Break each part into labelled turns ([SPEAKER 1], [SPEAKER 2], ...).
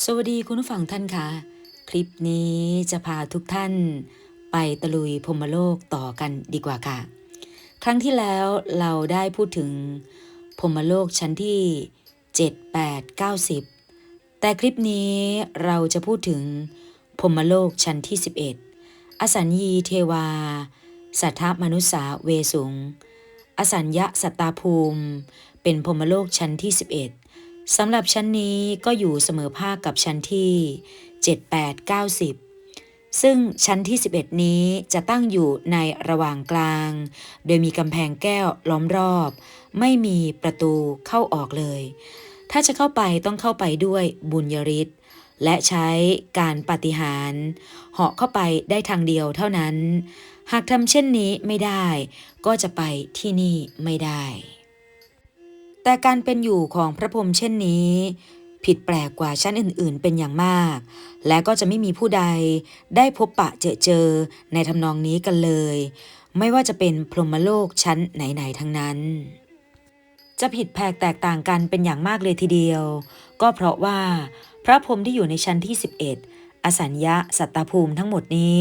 [SPEAKER 1] สวัสดีคุณผู้ฟังท่านคะคลิปนี้จะพาทุกท่าน ไปตะลุยพรมโลกต่อกันดีกว่าค่ะ ครั้งที่แล้วเราได้พูดถึงพรมโลกชั้นที่ 7 8 90 แต่คลิปนี้เราจะพูดถึงพรมโลกชั้นที่ 11 อสัญญีเทวา สัทธมนุษาเวสุง อสัญญะสัตตาภูมิ เป็นพรมโลกชั้นที่ 11 สำหรับชั้นนี้ก็อยู่เสมอภาคกับชั้นที่ 7 8 90ซึ่งชั้นที่ 11 นี้จะตั้งอยู่ในระหว่างกลาง โดยมีกำแพงแก้วล้อมรอบ ไม่มีประตูเข้าออกเลย ถ้าจะเข้าไปต้องเข้าไปด้วยบุญยริศและใช้การปฏิหารเหาะเข้าไปได้ทางเดียวเท่านั้น หากทำเช่นนี้ไม่ได้ ก็จะไปที่นี่ไม่ได้ แต่การเป็นอยู่ของพระพรหมเช่นนี้ ผิดแปลกกว่าชั้นอื่นๆ เป็นอย่างมาก และก็จะไม่มีผู้ใดได้พบปะเจอเจอในทำนองนี้กันเลย ไม่ว่าจะเป็นพรหมโลกชั้นไหนๆทั้งนั้น จะผิดแผกแตกต่างกันเป็นอย่างมากเลยทีเดียว ก็เพราะว่า พระพรหมที่อยู่ในชั้นที่ 11อสัญญะสัตตภูมิทั้งหมดนี้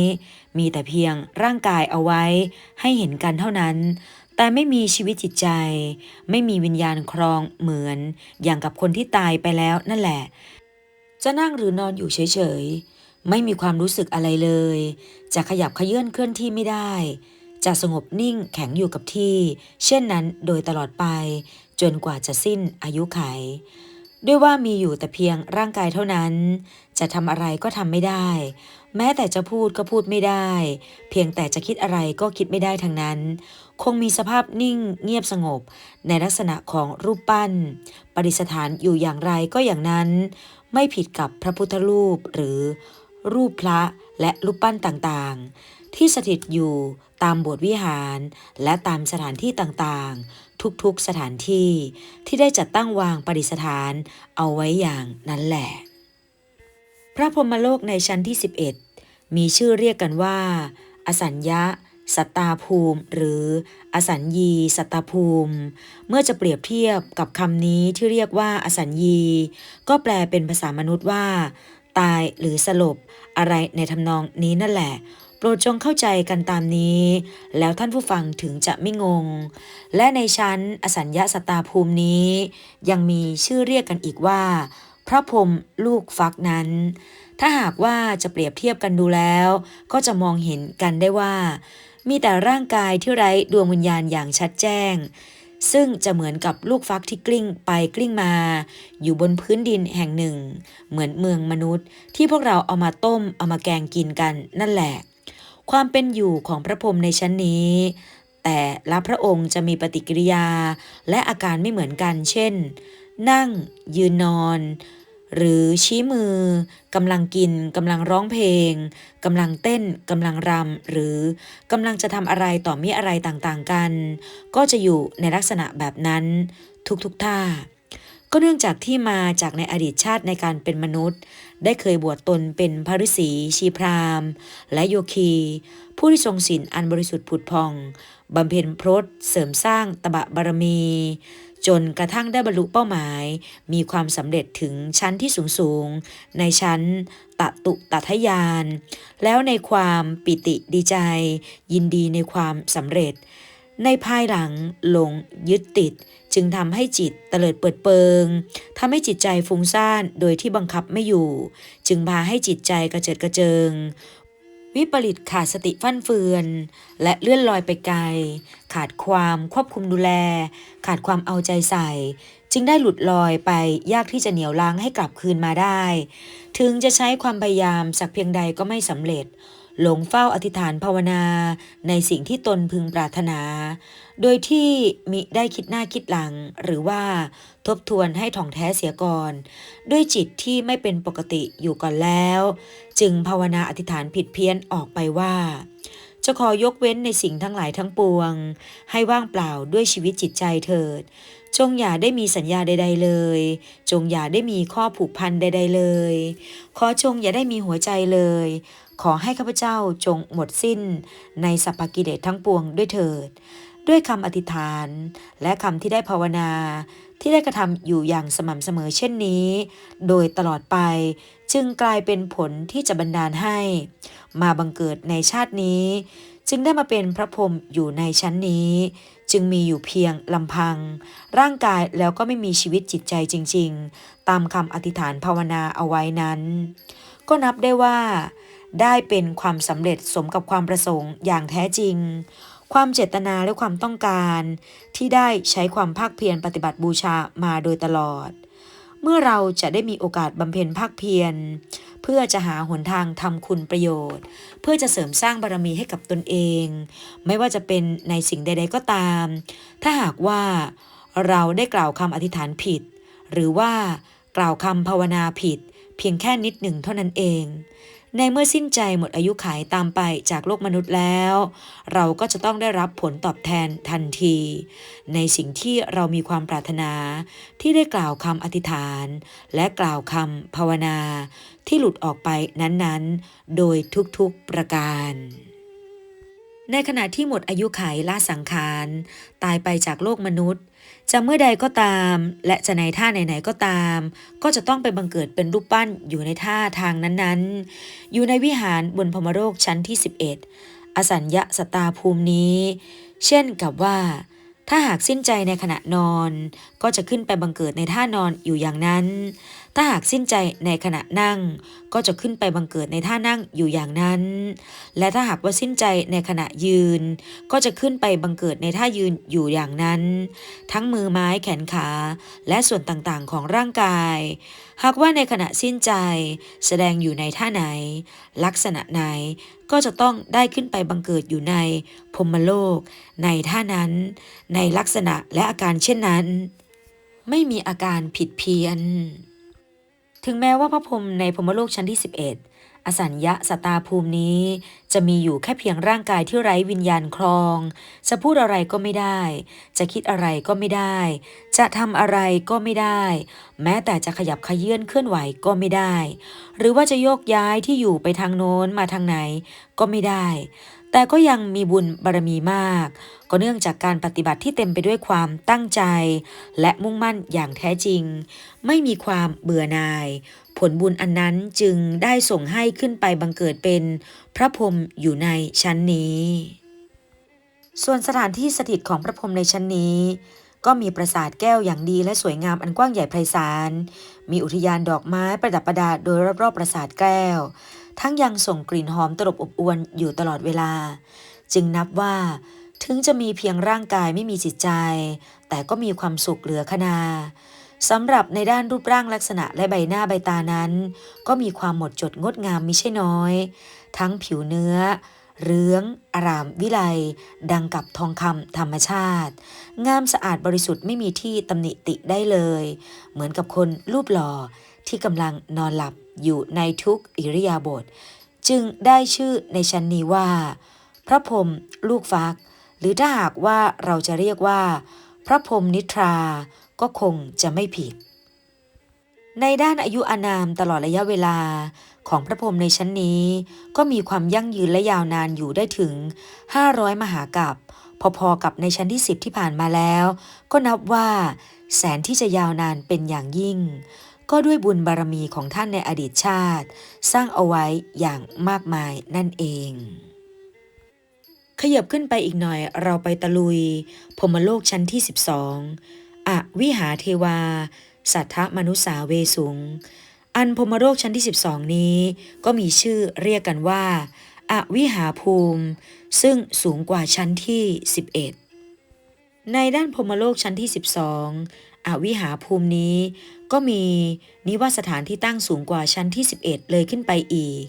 [SPEAKER 1] มีแต่เพียงร่างกายเอาไว้ให้เห็นกันเท่านั้น แต่ไม่มีชีวิตจิตใจ ไม่มีวิญญาณครองเหมือน อย่างกับคนที่ตายไปแล้วนั่นแหละ จะนั่งหรือนอนอยู่เฉยๆ ไม่มีความรู้สึกอะไรเลย จะขยับเขยื่อนเคลื่อนที่ไม่ได้ จะสงบนิ่งแข็งอยู่กับที่ เช่นนั้นโดยตลอดไป จนกว่าจะสิ้นอายุไขด้วยว่ามีอยู่แต่เพียงร่างกายเท่านั้น จะทำอะไรก็ทำไม่ได้ แม้แต่จะพูดก็พูดไม่ได้ เพียงแต่จะคิดอะไรก็คิดไม่ได้ทั้งนั้น คงมีสภาพนิ่งเงียบสงบ ในลักษณะของรูปปั้น ประดิษฐานอยู่อย่างไรก็อย่างนั้น ไม่ผิดกับพระพุทธรูปหรือรูปพระและรูปปั้นต่างๆ ที่สถิตอยู่ตามโบสถ์วิหาร และตามสถานที่ต่างๆ ทุกๆสถานที่ที่ได้จัดตั้งวางประดิษฐานเอาไว้อย่างนั้นแหละ พระพรหมโลกในชั้นที่ 11 มีชื่อเรียกกันว่า อสัญญะ สัตตาภูมิ หรืออสัญญี สัตตาภูมิ เมื่อจะเปรียบเทียบกับคำนี้ที่เรียกว่า อสัญญี ก็แปลเป็นภาษามนุษย์ว่า ตายหรือสลบ อะไรในทำนองนี้นั่นแหละโปรดจงเข้าใจกันตามนี้ แล้วท่านผู้ฟังถึงจะไม่งง และในชั้นอสัญญาสตาภูมินี้ ยังมีชื่อเรียกกันอีกว่า ระพรหมลูกฟักนั้น ถ้าหากว่าจะเปรียบเทียบกันดูแล้ว ก็จะมองเห็นกันได้ว่า มีแต่ร่างกายที่ไร้ดวงวิญญาณอย่างชัดแจ้ง ซึ่งจะเหมือนกับลูกฟักที่กลิ้งไปกลิ้งมา อยู่บนพื้นดินแห่งหนึ่ง เหมือนเมืองมนุษย์ ที่พวกเราเอามาต้มเอามาแกงกินกันนั่นแหละ ความเป็นอยู่ของพระพรหมในชั้นนี้แต่ละพระองค์จะมีปฏิกิริยาและอาการไม่เหมือนกัน เช่น นั่ง ยืนนอน หรือชี้มือกำลังกินกำลังร้องเพลงกำลังเต้นกำลังรำหรือกำลังจะทำอะไรต่อมีอะไรต่างๆกัน ก็จะอยู่ในลักษณะแบบนั้น ทุกๆท่า ก็เนื่องจากที่มาจากในอดีตชาติในการเป็นมนุษย์ ได้เคยบวชตนเป็นพระฤาษีชีพรามและโยคี ผู้ที่ทรงศีลอันบริสุทธิ์ผุดพองบำเพ็ญพรตเสริมสร้างตบะบารมี จนกระทั่งได้บรรลุเป้าหมาย มีความสำเร็จถึงชั้นที่สูงสูงในชั้นตะตุตถยาน แล้วในความปิติดีใจ ยินดีในความสำเร็จ ในภายหลังหลงยึดติด จึงทำให้จิตเตลิดเปิดเปิงทำให้จิตใจฟุ้งซ่านโดยที่บังคับไม่อยู่ จึงพาให้จิตใจกระเจิดกระเจิง วิปริตขาดสติฟั่นเฟือน และเลื่อนลอยไปไกล ขาดความควบคุมดูแล ขาดความเอาใจใส่ จึงได้หลุดลอยไปยากที่จะเหนียวล้างให้กลับคืนมาได้ ถึงจะใช้ความพยายามสักเพียงใดก็ไม่สำเร็จ หลงเฝ้าอธิษฐานภาวนาในสิ่งที่ตนพึงปรารถนา โดยที่มิได้คิดหน้าคิดหลัง หรือว่าทบทวนให้ถ่องแท้เสียก่อน ด้วยจิตที่ไม่เป็นปกติอยู่ก่อนแล้ว จึงภาวนาอธิษฐานผิดเพี้ยนออกไปว่าจะขอยกเว้นในสิ่งทั้งหลายทั้งปวง ให้ว่างเปล่าด้วยชีวิตจิตใจเถิด จงอย่าได้มีสัญญาใด ๆเลย จงอย่าได้มีข้อผูกพันใด ๆเลย ขอจงอย่าได้มีหัวใจเลย ขอให้ข้าพเจ้าจงหมดสิ้นในสัพพกิเลสทั้งปวงด้วยเถิด ด้วยคำอธิษฐาน และคำที่ได้ภาวนา ที่ได้กระทำอยู่อย่างสม่ำเสมอเช่นนี้ โดยตลอดไปจึงกลายเป็นผลที่จะบันดาลให้ มาบังเกิดในชาตินี้ จึงได้มาเป็นพระพรหมอยู่ในชั้นนี้ จึงมีอยู่เพียงลำพัง ร่างกายแล้วก็ไม่มีชีวิตจิตใจจริง ๆ ตามคำอธิษฐานภาวนาเอาไว้นั้น ก็นับได้ว่าได้เป็นความสำเร็จสมกับความประสงค์อย่างแท้จริง ความเจตนาและความต้องการ ที่ได้ใช้ความภาคเพียรปฏิบัติบูชามาโดยตลอด เมื่อเราจะได้มีโอกาสบำเพ็ญภาคเพียร เพื่อจะหาหนทางทำคุณประโยชน์ เพื่อจะเสริมสร้างบารมีให้กับตนเอง ไม่ว่าจะเป็นในสิ่งใด ๆก็ตาม ถ้าหากว่าเราได้กล่าวคำอธิษฐานผิด หรือว่ากล่าวคำภาวนาผิด เพียงแค่นิดหนึ่งเท่านั้นเอง ในเมื่อสิ้นใจหมดอายุขัยตามไปจากโลกมนุษย์แล้ว เราก็จะต้องได้รับผลตอบแทนทันที ในสิ่งที่เรามีความปรารถนา ที่ได้กล่าวคำอธิษฐาน และกล่าวคำภาวนา ที่หลุดออกไปนั้นๆ โดยทุกๆประการในขณะที่หมดอายุขัยละสังขาร ตายไปจากโลกมนุษย์ จะเมื่อใดก็ตาม และจะในท่าไหนๆก็ตาม ก็จะต้องไปบังเกิดเป็นรูปปั้นอยู่ในท่าทางนั้นๆ อยู่ในวิหารบนพรหมโลกชั้นที่ 11 อสัญญาสตาภูมินี้ เช่นกับว่า ถ้าหากสิ้นใจในขณะนอน ก็จะขึ้นไปบังเกิดในท่านอนอยู่อย่างนั้นถ้าหากสิ้นใจในขณะนั่ง ก็จะขึ้นไปบังเกิดในท่านั่งอยู่อย่างนั้น และถ้าหากว่าสิ้นใจในขณะยืน ก็จะขึ้นไปบังเกิดในท่ายืนอยู่อย่างนั้น ทั้งมือไม้แขนขา และส่วนต่างๆของร่างกาย หากว่าในขณะสิ้นใจ แสดงอยู่ในท่าไหน ลักษณะไหนก็จะต้องได้ขึ้นไปบังเกิดอยู่ในพรมโลก ในท่านั้น ในลักษณะและอาการเช่นนั้น ไม่มีอาการผิดเพี้ยน ถึงแม้ว่าพระพรหมในพรหมโลกชั้นที่ 11 อสัญญาสตาภูมินี้ จะมีอยู่แค่เพียงร่างกายที่ไร้วิญญาณครอง จะพูดอะไรก็ไม่ได้ จะคิดอะไรก็ไม่ได้ จะทำอะไรก็ไม่ได้ แม้แต่จะขยับขยื่นเคลื่อนไหวก็ไม่ได้ หรือว่าจะโยกย้ายที่อยู่ไปทางโน้นมาทางไหนก็ไม่ได้ แต่ก็ยังมีบุญบารมีมาก ก็เนื่องจากการปฏิบัติที่เต็มไปด้วยความตั้งใจ และมุ่งมั่นอย่างแท้จริง ไม่มีความเบื่อหน่าย ผลบุญอันนั้นจึงได้ส่งให้ขึ้นไปบังเกิดเป็นพระพรหมอยู่ในชั้นนี้ ส่วนสถานที่สถิตของพระพรหมในชั้นนี้ ก็มีปราสาทแก้วอย่างดีและสวยงามอันกว้างใหญ่ไพศาล มีอุทยานดอกไม้ประดับประดาโดยรอบๆปราสาทแก้ว ทั้งยังส่งกลิ่นหอมตลบอบอวนอยู่ตลอดเวลา จึงนับว่าถึงจะมีเพียงร่างกายไม่มีจิตใจ แต่ก็มีความสุขเหลือขนา สำหรับในด้านรูปร่างลักษณะและใบหน้าใบตานั้น ก็มีความหมดจดงดงามมิใช่น้อย ทั้งผิวเนื้อ เรื้อง อารามวิไลดังกับทองคำธรรมชาติ งามสะอาดบริสุทธิ์ไม่มีที่ตำหนิติได้เลย เหมือนกับคนรูปหล่อที่กำลังนอนหลับอยู่ในทุกอิริยาบถจึงได้ชื่อในชั้นนี้ว่า พระพรหมลูกฟัก หรือถ้าหากว่าเราจะเรียกว่า พระพรหมนิทรา ก็คงจะไม่ผิด ในด้านอายุอานามตลอดระยะเวลาของพระพรหมในชั้นนี้ ก็มีความยั่งยืนและยาวนานอยู่ได้ถึง 500 มหากับพอๆกับในชั้นที่ 10 ที่ผ่านมาแล้ว ก็นับว่า แสนที่จะยาวนานเป็นอย่างยิ่ง ก็ด้วยบุญบารมีของท่านในอดีตชาติ สร้างเอาไว้อย่างมากมายนั่นเอง ขยับขึ้นไปอีกหน่อยเราไปตะลุยพรหมโลกชั้นที่ 12 อวิหาเทวา สัทธมนุสาเวสุง อันพรมโลกชั้นที่ 12 นี้ ก็มีชื่อเรียกกันว่าอวิหาภูมิ ซึ่งสูงกว่าชั้นที่ 11 ในด้านพรมโลกชั้นที่ 12 อวิหาภูมินี้ ก็มีนิวาสถานที่ตั้งสูงกว่าชั้นที่ 11 เลยขึ้นไปอีก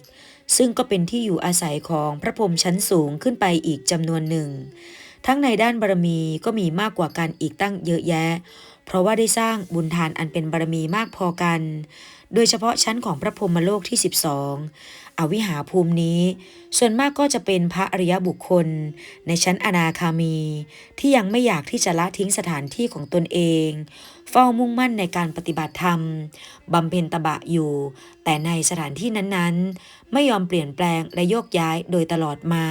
[SPEAKER 1] ซึ่งก็เป็นที่อยู่อาศัยของพระพรหมชั้นสูงขึ้นไปอีกจำนวนหนึ่ง ทั้งในด้านบารมีก็มีมากกว่ากันอีกตั้งเยอะแยะ เพราะว่าได้สร้างบุญทานอันเป็นบารมีมากพอกัน โดยเฉพาะชั้นของพระพรหมโลกที่ 12 อวิหาภูมินี้ ส่วนมากก็จะเป็นพระอริยบุคคล ในชั้นอนาคามี ที่ยังไม่อยากที่จะละทิ้งสถานที่ของตนเอง เฝ้ามุ่งมั่นในการปฏิบัติธรรมบำเพ็ญตบะอยู่ แต่ในสถานที่นั้นๆ ไม่ยอมเปลี่ยนแปลงและโยกย้ายโดยตลอดมา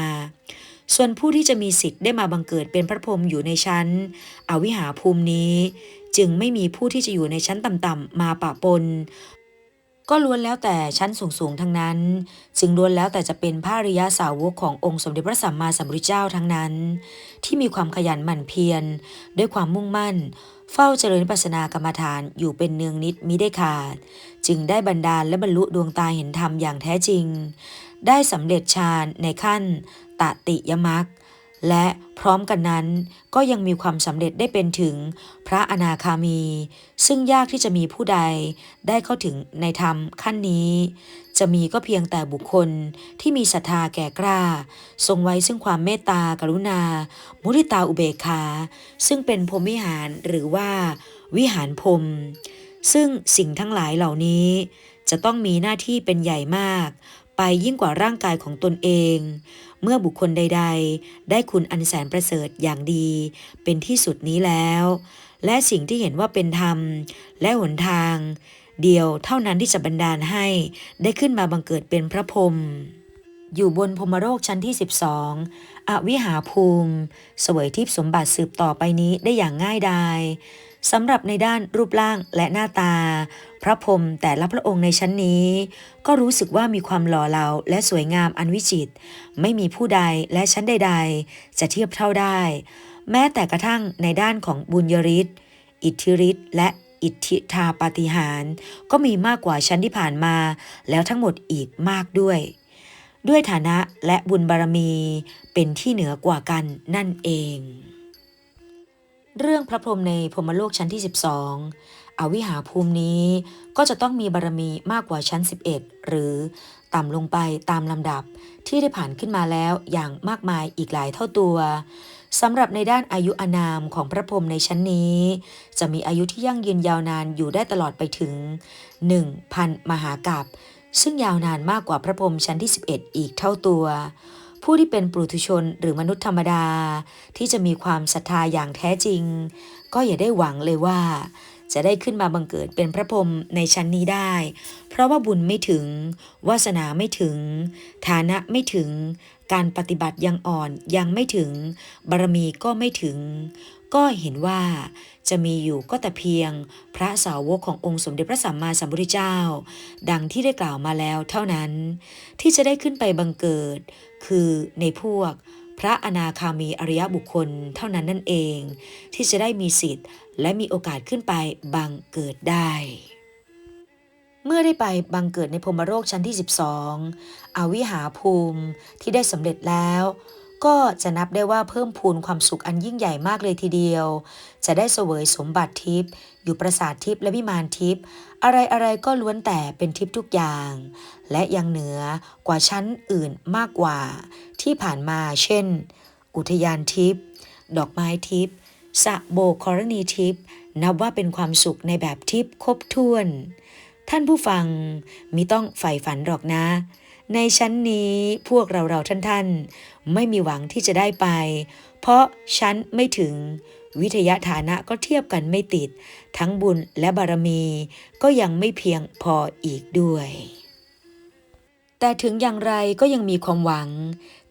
[SPEAKER 1] ส่วนผู้ที่จะมีสิทธิ์ได้มาบังเกิดเป็นพระพรหมอยู่ในชั้น อวิหาภูมินี้ จึงไม่มีผู้ที่จะอยู่ในชั้นต่ำๆมาปะปน ก็ล้วนแล้วแต่ชั้นสูงๆทั้งนั้น จึงล้วนแล้วแต่จะเป็นพระริยสาวกขององค์สมเด็จพระสัมมาสัมพุทธเจ้าทั้งนั้น ที่มีความขยันหมั่นเพียร ด้วยความมุ่งมั่น เฝ้าเจริญปัสสนากรรมฐานอยู่เป็นเนืองนิดมิได้ขาด จึงได้บรรดาลและบรรลุดวงตาเห็นธรรมอย่างแท้จริง ได้สำเร็จฌานในขั้นตติยมัคและพร้อมกันนั้นก็ยังมีความสำเร็จได้เป็นถึงพระอนาคามี ซึ่งยากที่จะมีผู้ใดได้เข้าถึงในธรรมขั้นนี้ จะมีก็เพียงแต่บุคคลที่มีศรัทธาแก่กล้า ทรงไว้ซึ่งความเมตตากรุณา มุทิตาอุเบกขา ซึ่งเป็นพรมวิหารหรือว่า วิหารพรม ซึ่งสิ่งทั้งหลายเหล่านี้จะต้องมีหน้าที่เป็นใหญ่มาก ไปยิ่งกว่าร่างกายของตนเอง เมื่อบุคคลใด ๆ ได้คุณอันแสนประเสริฐอย่างดี เป็นที่สุดนี้แล้ว และสิ่งที่เห็นว่าเป็นธรรม และหนทาง เดียวเท่านั้นที่จะบันดาลให้ได้ขึ้นมาบังเกิดเป็นพระพรหมอยู่บนพรหมโลกชั้นที่ 12 อวิหาภูมิ สวยทิพสมบัติสืบต่อไปนี้ได้อย่างง่ายดาย สำหรับในด้านรูปร่างและหน้าตา พระพรหมแต่ละพระองค์ในชั้นนี้ ก็รู้สึกว่ามีความหล่อเหลาและสวยงามอันวิจิตรไม่มีผู้ใดและชั้นใด ๆ จะเทียบเท่าได้ แม้แต่กระทั่งในด้านของบุญยริศอิทธิฤทธิ์และอิทธิทาปฏิหาร ก็มีมากกว่าชั้นที่ผ่านมา แล้วทั้งหมดอีกมากด้วย ด้วยฐานะและบุญบารมีเป็นที่เหนือกว่ากันนั่นเอง เรื่องพระพรหมในพรหมโลกชั้นที่ 12 อวิหาภูมินี้ก็จะต้องมีบารมีมากกว่าชั้น 11 หรือต่ำลงไปตามลำดับที่ได้ผ่านขึ้นมาแล้วอย่างมากมายอีกหลายเท่าตัวสำหรับในด้านอายุอานามของพระพรหมในชั้นนี้ จะมีอายุที่ยั่งยืนยาวนานอยู่ได้ตลอดไปถึง 1,000 มหากัปซึ่งยาวนานมากกว่าพระพรหมชั้นที่ 11 อีกเท่าตัว ผู้ที่เป็นปุถุชนหรือมนุษย์ธรรมดา ที่จะมีความศรัทธาอย่างแท้จริง ก็อย่าได้หวังเลยว่า จะได้ขึ้นมาบังเกิดเป็นพระพรหมในชั้นนี้ได้ เพราะว่าบุญไม่ถึง วาสนาไม่ถึง ฐานะไม่ถึง การปฏิบัติยังอ่อนยังไม่ถึง บารมีก็ไม่ถึง ก็เห็นว่าจะมีอยู่ก็แต่เพียง พระสาวกขององค์สมเด็จพระสัมมาสัมพุทธเจ้า ดังที่ได้กล่าวมาแล้วเท่านั้น ที่จะได้ขึ้นไปบังเกิด คือในพวกพระอนาคามีอริยบุคคลเท่านั้นนั่นเอง ที่จะได้มีสิทธิ์ และมีโอกาสขึ้นไปบังเกิดได้ เมื่อได้ไปบังเกิดในพรมโลกชั้นที่ 12 อวิหาภูมิที่ได้สำเร็จแล้ว ก็จะนับได้ว่าเพิ่มพูนความสุขอันยิ่งใหญ่มากเลยทีเดียว จะได้เสวยสมบัติทิพย์อยู่ปราสาททิพย์และวิมานทิพย์อะไรอะไรๆก็ล้วนแต่เป็นทิพย์ทุกอย่าง และยังเหนือกว่าชั้นอื่นมากกว่า ที่ผ่านมาเช่น อุทยานทิพย์ดอกไม้ทิพย์สะโบกกรณีทิพย์นับว่าเป็นความสุขในแบบทิพย์ครบถ้วน ท่านผู้ฟังมิต้องใฝ่ฝันหรอกนะ ในชั้นนี้พวกเราเราท่านท่านๆ ไม่มีหวังที่จะได้ไป เพราะชั้นไม่ถึง วิทยาฐานะก็เทียบกันไม่ติด ทั้งบุญและบารมี ก็ยังไม่เพียงพออีกด้วย แต่ถึงอย่างไรก็ยังมีความหวัง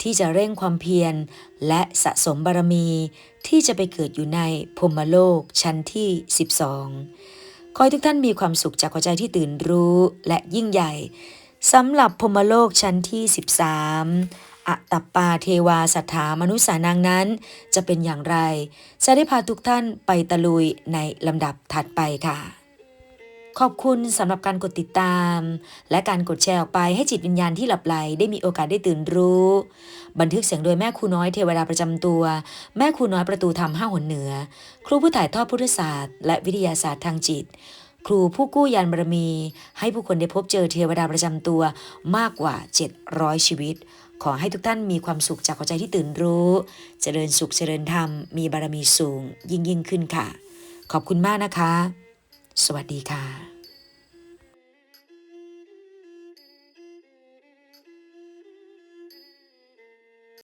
[SPEAKER 1] ที่จะเร่งความเพียร และสะสมบารมีที่จะไปเกิดอยู่ในพรมโลกชั้นที่ 12ขอให้ทุกท่านมีความสุขจากหัวใจที่ตื่นรู้และยิ่งใหญ่ สำหรับพมโลกชั้นที่ 13อัตปปาเทวาสัทธามนุษย์สานางนั้น จะเป็นอย่างไร จะได้พาทุกท่านไปตะลุยในลำดับถัดไปค่ะ ขอบคุณสำหรับการกดติดตาม และการกดแชร์ออกไปให้จิตวิญญาณที่หลับไหลได้มีโอกาสได้ตื่นรู้ บันทึกเสียงโดยแม่ครูน้อยเทวดาประจำตัว แม่ครูน้อยประตูธรรมห้าหนเหนือ ครูผู้ถ่ายทอดพุทธศาสตร์ และวิทยาศาสตร์ทางจิต ครูผู้กู้ยานบารมี ให้ผู้คนได้พบเจอเทวดาประจำตัวมากกว่า 700 ชีวิต ขอให้ทุกท่านมีความสุขจากหัวใจที่ตื่นรู้ เจริญสุขเจริญธรรม มีบารมีสูงยิ่งยิ่งขึ้นค่ะ ขอบคุณมากนะคะ สวัสดีค่ะ